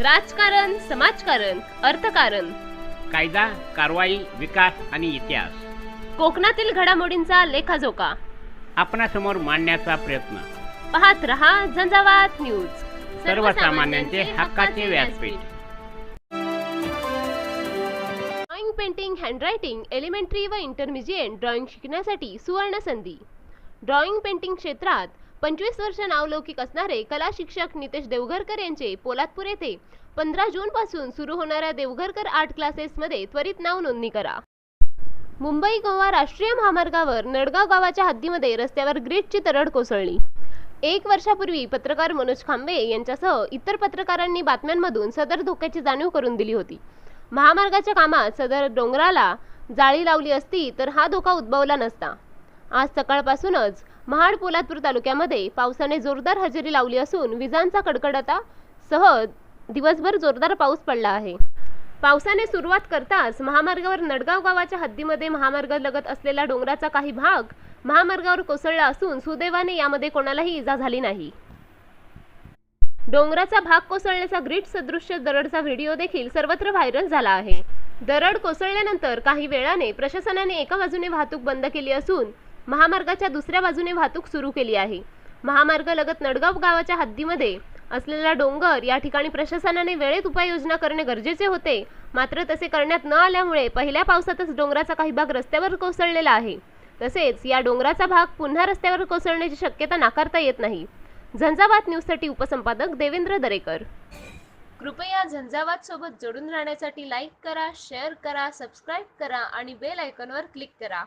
राजकारण समाजकारण अर्थकारण. कायदा कारवाई विकास आणि इतिहास. कोकणातील घडामोडींचा लेखाजोखा. आपणासमोर मांडण्याचा प्रयत्न. पाहत रहा झंझावात न्यूज. सर्वसामान्यांचे हक्काचे व्यासपीठ. ड्रॉइंग पेंटिंग हँडरायटिंग एलिमेंटरी व इंटरमिजिएट ड्रॉइंग शिकण्यासाठी सुवर्ण संधी. ड्रॉइंग पेंटिंग क्षेत्रात पंचवीस वर्ष नावलौकिक असणारे कला शिक्षक नितेश देवघरकर यांचे पोलादपूर येथे पंधरा जून पासून सुरू होणाऱ्या देवघरकर आर्ट क्लासेसमध्ये त्वरित नाव नोंदणी करा. मुंबई गोवा राष्ट्रीय महामार्गावर नडगाव गावाच्या हद्दीमध्ये रस्त्यावर ग्रीडची तरड कोसळली. एक वर्षापूर्वी पत्रकार मनोज खांबे यांच्यासह इतर पत्रकारांनी बातम्यांमधून सदर धोक्याची जाणीव करून दिली होती. महामार्गाच्या कामात सदर डोंगराला जाळी लावली असती तर हा धोका उद्भवला नसता. आज सकाळपासूनच महाड पोलादपूर तालुक्यामध्ये पावसाने जोरदार हजेरी लावली असून विजांचा कडकडाटा सह दिवसभर जोरदार पाऊस पडला आहे. पावसाने सुरुवात करताच महामार्गावर नडगाव गावाच्या हद्दीमध्ये महामार्ग लगत असलेला डोंगराचा काही भाग महामार्गावर कोसळला असून सुदैवाने यामध्ये कोणालाही इजा झाली नाही. डोंगराचा भाग कोसळण्याचा ग्रीट सदृश्य दरडचा व्हिडिओ देखील सर्वत्र व्हायरल झाला आहे. दरड कोसळल्यानंतर काही वेळाने प्रशासनाने एका बाजूने वाहतूक बंद केली असून महामार्गाच्या दुसऱ्या बाजूने वाहतूक सुरू केली आहे. महामार्ग लगत नडगाव गावाच्या हद्दीमध्ये असलेला डोंगर या ठिकाणी प्रशासनाने वेळेत उपाययोजना करणे गरजेचे होते. मात्र तसे करण्यात न आल्यामुळे पहिल्या पावसातच डोंगराचा काही भाग रस्त्यावर कोसळलेला आहे. तसेच या डोंगराचा भाग पुन्हा रस्त्यावर कोसळण्याची शक्यता नाकारता येत नाही. झंझावात न्यूजसाठी उपसंपादक देवेंद्र दरेकर. कृपया झंझावात सोबत जोडून राहण्यासाठी लाईक करा शेअर करा सबस्क्राईब करा आणि बेल आयकॉनवर क्लिक करा.